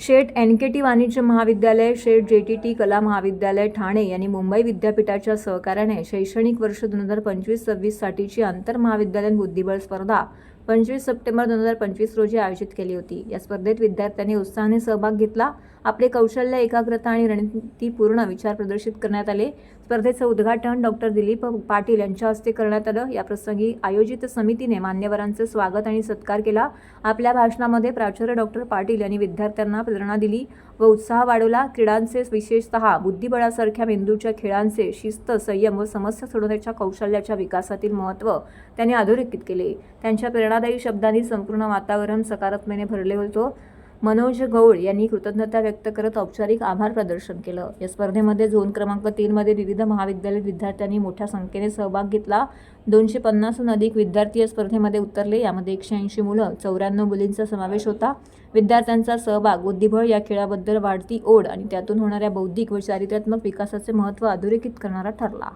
शेठ N K T वाणिज्य महाविद्यालय शेठ जे टी टी कला महाविद्यालय ठाणे यांनी मुंबई विद्यापीठाच्या सहकार्याने शैक्षणिक वर्ष दोन हजार पंचवीस सव्वीससाठीची आंतरमहाविद्यालयीन बुद्धिबळ स्पर्धा पंचवीस सप्टेंबर दोन हजार पंचवीस रोजी आयोजित केली होती. या स्पर्धेत विद्यार्थ्यांनी उत्साहाने सहभाग घेतला. आपले कौशल्य एकाग्रता आणि रणनीतीपूर्ण विचार प्रदर्शित करण्यात आले. स्पर्धेचं उद्घाटन डॉक्टर दिलीप पाटील यांच्या हस्ते करण्यात आलं. याप्रसंगी आयोजित समितीने मान्यवरांचे स्वागत आणि सत्कार केला. आपल्या भाषणामध्ये प्राचार्य डॉक्टर पाटील यांनी विद्यार्थ्यांना प्रेरणा दिली. व उत्साह वाढवला. क्रीडांचे विशेषतः बुद्धिबळासारख्या मेंदूच्या खेळांचे शिस्त संयम व समस्या सोडवण्याच्या कौशल्याच्या विकासातील महत्त्व त्यांनी अधोरेखित केले. त्यांच्या प्रेरणादायी शब्दांनी संपूर्ण वातावरण सकारात्मेने भरले होतो. मनोज गौड यांनी कृतज्ञता व्यक्त करत औपचारिक आभार प्रदर्शन केलं. या स्पर्धेमध्ये झोन क्रमांक तीनमध्ये विविध महाविद्यालयीन विद्यार्थ्यांनी मोठ्या संख्येने सहभाग घेतला. दोनशे पन्नासहून अधिक विद्यार्थी या स्पर्धेमध्ये उतरले. यामध्ये एकशे ऐंशी मुलं चौऱ्याण्णव मुलींचा समावेश होता. विद्यार्थ्यांचा सहभाग बुद्धिबळ या खेळाबद्दल वाढती ओढ आणि त्यातून होणाऱ्या बौद्धिक व चारित्र्यात्मक विकासाचे महत्त्व अधोरेखित करणारा ठरला.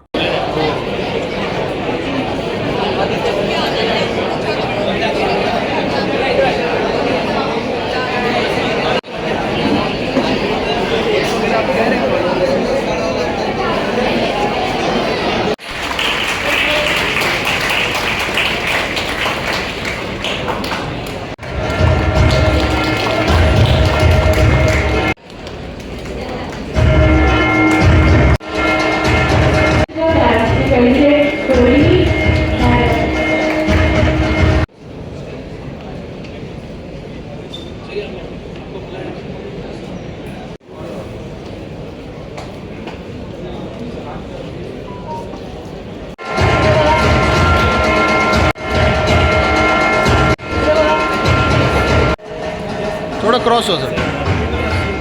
थोडं क्रॉस हो सर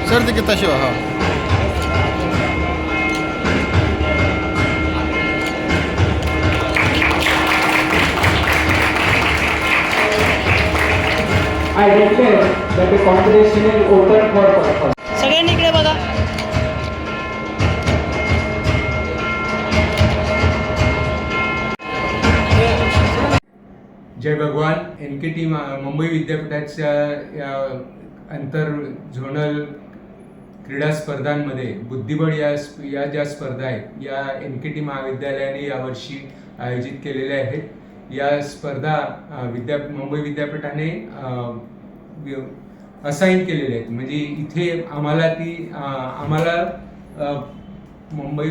सर ते तशी हो हा. सगळ्यांनी इकडे बघा. जय भगवान. एन के टी मुंबई विद्यापीठाच्या या आंतर झोनल क्रीडा स्पर्धांमध्ये बुद्धिबळ या स्प- या ज्या स्पर्धा आहेत या एन के टी महाविद्यालयाने यावर्षी आयोजित केलेल्या आहेत. या स्पर्धा विद्या मुंबई विद्यापीठाने असाईन केलेल्या आहेत. म्हणजे इथे आम्हाला ती आम्हाला Mumbai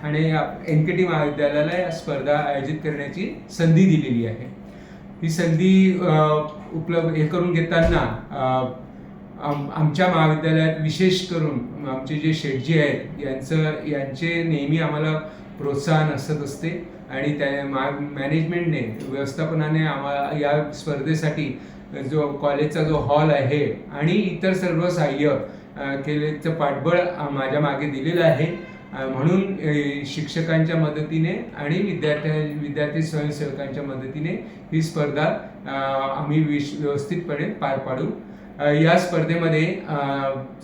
Thane N K T महाविद्यालयाला या स्पर्धा आयोजित करण्याची संधी दिलेली आहे. ही संधी उपलब्ध हे करून घेताना आम- आमच्या महाविद्यालयात विशेष करून आमचे जे शेटजी आहेत यांचं यांचे नेहमी आम्हाला प्रोत्साहन असत असते आणि त्या मा मॅनेजमेंटने व्यवस्थापनाने आम्हाला या स्पर्धेसाठी जो कॉलेजचा जो हॉल आहे आणि इतर सर्व सहाय्य केलेचं पाठबळ माझ्या मागे दिलेलं आहे. म्हणून शिक्षकांच्या मदतीने आणि विद्यार्थ्या विद्यार्थी स्वयंसेवकांच्या मदतीने ही स्पर्धा आम्ही विश व्यवस्थितपणे पार पाडू. या स्पर्धेमध्ये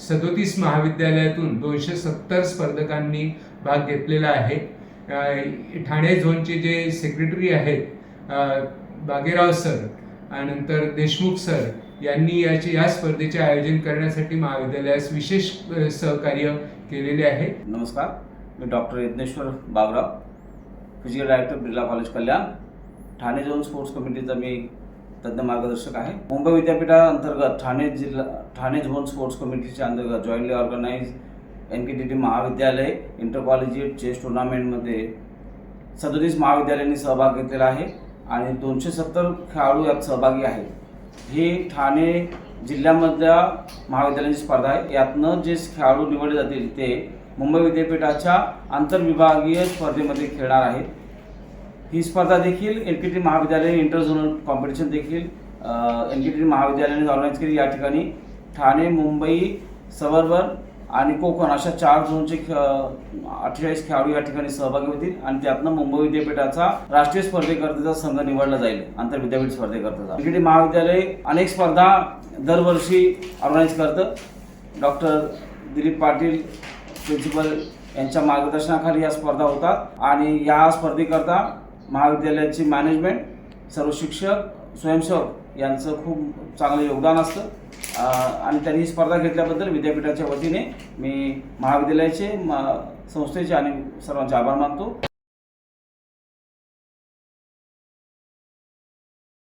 सदोतीस महाविद्यालयातून दोनशे सत्तर स्पर्धकांनी भाग घेतलेला आहे. ठाणे झोनचे जे सेक्रेटरी आहेत बागेराव सर आणि नंतर देशमुख सर यांनी याचे या स्पर्धेचे आयोजन करण्यासाठी महाविद्यालयास विशेष सहकार्य केलेले आहे. नमस्कार मी doctor Yadnyeshwar Babrao physical director Birla college Kalyan. Thane zone sports कमिटीचा मी तज्ज्ञ मार्गदर्शक आहे. मुंबई विद्यापीठाअंतर्गत ठाणे जिल्हा ठाणे झोन स्पोर्ट्स कमिटीच्या अंतर्गत jointly organise N K T T महाविद्यालय इंटर कॉलेजिएट चेस टुर्नामेंटमध्ये सदोतीस महाविद्यालयांनी सहभाग घेतलेला आहे आणि दोनशे सत्तर खेळाडू यात सहभागी आहेत. ही ठाणे जिल्ह्यामधल्या महाविद्यालयांची स्पर्धा आहे. यातनं जे खेळाडू निवडले जातील ते मुंबई विद्यापीठाच्या आंतरविभागीय स्पर्धेमध्ये खेळणार आहेत. ही स्पर्धा देखील एन पी टी महाविद्यालय इंटरझोनल कॉम्पिटिशन देखील एन पी टी महाविद्यालयाने ऑर्गनाईज केली. या ठिकाणी ठाणे मुंबई सबर्बन आणि कोकण अशा चार झोनचे खे अठ्ठेचाळीस खेळाडू या ठिकाणी सहभागी होतील आणि त्यातनं मुंबई विद्यापीठाचा राष्ट्रीय स्पर्धेकरताचा संघ निवडला जाईल आंतरविद्यापीठ स्पर्धेकरताचा एन पी टी महाविद्यालय अनेक स्पर्धा दरवर्षी ऑर्गनाईज करतं. डॉक्टर दिलीप पाटील प्रिन्सिपल यांच्या मार्गदर्शनाखाली या स्पर्धा होतात आणि या स्पर्धेकरता महाविद्यालयाची मॅनेजमेंट सर्व शिक्षक स्वयंसेवक यांचं खूप चांगलं योगदान असतं. आणि त्यांनी ही स्पर्धा घेतल्याबद्दल विद्यापीठाच्या वतीने मी महाविद्यालयाचे म- संस्थेचे आणि सर्वांचे आभार मानतो.